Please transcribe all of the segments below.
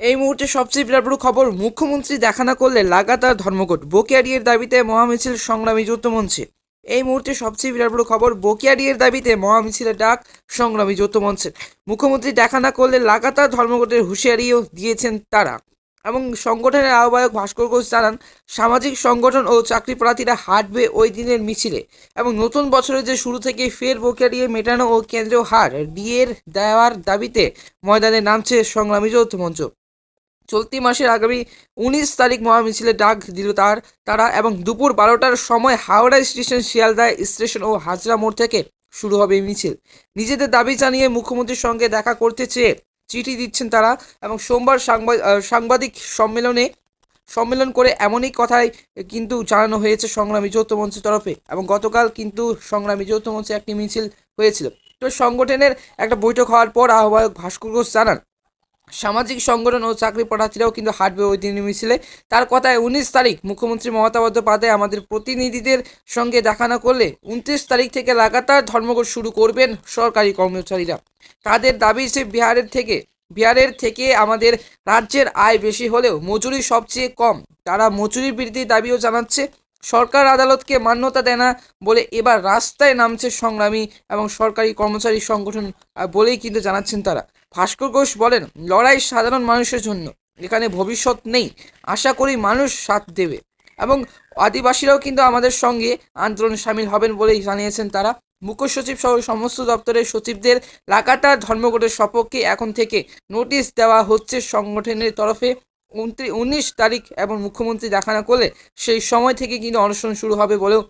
এই মুহূর্তে সবচেয়ে বিরাট বড় খবর, মুখ্যমন্ত্রী দেখা না করলে লাগাতার ধর্মঘট। বকেয়াডিয়ের দাবিতে মহামিছিল সংগ্রামী যৌথ মঞ্চে এই মুহূর্তে সবচেয়ে বিরাট বড় খবর বকেয়াডিয়ের দাবিতে মহামিছিলের ডাক সংগ্রামী যৌথ মঞ্চের মুখ্যমন্ত্রী দেখা না করলে লাগাতার ধর্মঘটের হুঁশিয়ারিও দিয়েছেন তারা। এবং সংগঠনের আহ্বায়ক ভাস্কর ঘোষ জানান, সামাজিক সংগঠন ও চাকরি প্রার্থীরা হাঁটবে ওই দিনের মিছিলে। এবং নতুন বছরের যে শুরু থেকে ফের বকেয়া দিয়ে মেটানো ও কেন্দ্রীয় হার, ডিএর দেওয়ার দাবিতে ময়দানে নামছে সংগ্রামী যৌথ মঞ্চ চলতি মাসের আগামী উনিশ তারিখ মহামিছিলের ডাক দিল তার, তারা এবং দুপুর বারোটার সময় হাওড়া স্টেশন, শিয়ালদা স্টেশন ও হাজরা মোড় থেকে শুরু হবে মিছিল। নিজেদের দাবি জানিয়ে মুখ্যমন্ত্রীর সঙ্গে দেখা করতে চেয়ে চিঠি দিচ্ছেন তারা এবং সোমবার সাংবাদিক সম্মেলনে, সম্মেলন করে এমনই কথাই কিন্তু জানানো হয়েছে সংগ্রামী যৌথ মঞ্চের তরফে এবং গতকাল কিন্তু সংগ্রামী যৌথ মঞ্চে একটি মিছিল হয়েছিল। তো সংগঠনের একটা বৈঠক হওয়ার পর আহ্বায়ক ভাস্কর ঘোষ জানান সামাজিক সংগঠন ও চাকরি প্রার্থীরাও কিন্তু হাঁটবে ওই দিন মিছিলে। তার কথায় উনিশ তারিখ মুখ্যমন্ত্রী মমতা বন্দ্যোপাধ্যায় আমাদের প্রতিনিধিদের সঙ্গে দেখা না করলে উনত্রিশ তারিখ থেকে লাগাতার ধর্মঘট শুরু করবেন সরকারি কর্মচারীরা। তাদের দাবি সে বিহারের থেকে বিহারের থেকে আমাদের রাজ্যের আয় বেশি হলেও মজুরি সবচেয়ে কম। তারা মজুরি বৃদ্ধির দাবিও জানাচ্ছে। সরকার আদালতকে মান্যতা দেয় না বলে এবার রাস্তায় নামছে সংগ্রামী এবং সরকারি কর্মচারী সংগঠন বলেই কিন্তু জানাচ্ছেন তারা। ভাস্কর ঘোষ বলেন, লড়াই সাধারণ মানুষের জন্য। এখানে ভবিষ্যৎ নেই। আশা করি মানুষ সাথ দেবে। এবং আদিবাসীরাও কিন্তু আমাদের সঙ্গে আন্দোলন সামিল হবেন বলেই জানিয়েছেন তারা। মুখ্য সচিব সহ সমস্ত দপ্তরের সচিবদের লাগাতার ধর্মঘটের সপক্ষে এখন থেকে নোটিশ দেওয়া হচ্ছে সংগঠনের তরফে। উনত্রিশ উনিশ তারিখ এবং মুখ্যমন্ত্রী দেখা না করলে সেই সময় থেকে কিন্তু অনশন শুরু হবে বলেও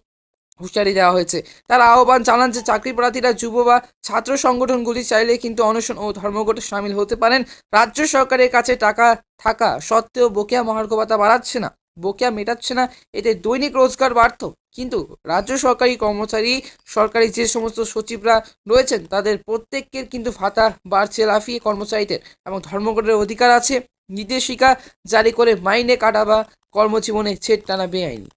হুঁশিয়ারি দেওয়া হয়েছে। তারা আহ্বান জানান যে চাকরি প্রার্থীরা যুব বা ছাত্র সংগঠনগুলি চাইলে কিন্তু অনশন ও ধর্মঘটে সামিল হতে পারেন। রাজ্য সরকারের কাছে টাকা থাকা সত্ত্বেও বকেয়া মহার্ঘ ভাতা বাড়াচ্ছে না, বকেয়া মেটাচ্ছে না, এতে দৈনিক রোজগার বাড়ত। কিন্তু রাজ্য সরকারি কর্মচারী, সরকারি যে সমস্ত সচিবরা রয়েছেন, তাদের প্রত্যেকের কিন্তু ভাতা বাড়ছে লাফিয়ে কর্মচারীদের এবং ধর্মঘটের অধিকার আছে। নির্দেশিকা জারি করে মাইনে কাটা বা কর্মজীবনে ছেদ টানা বেআইনি।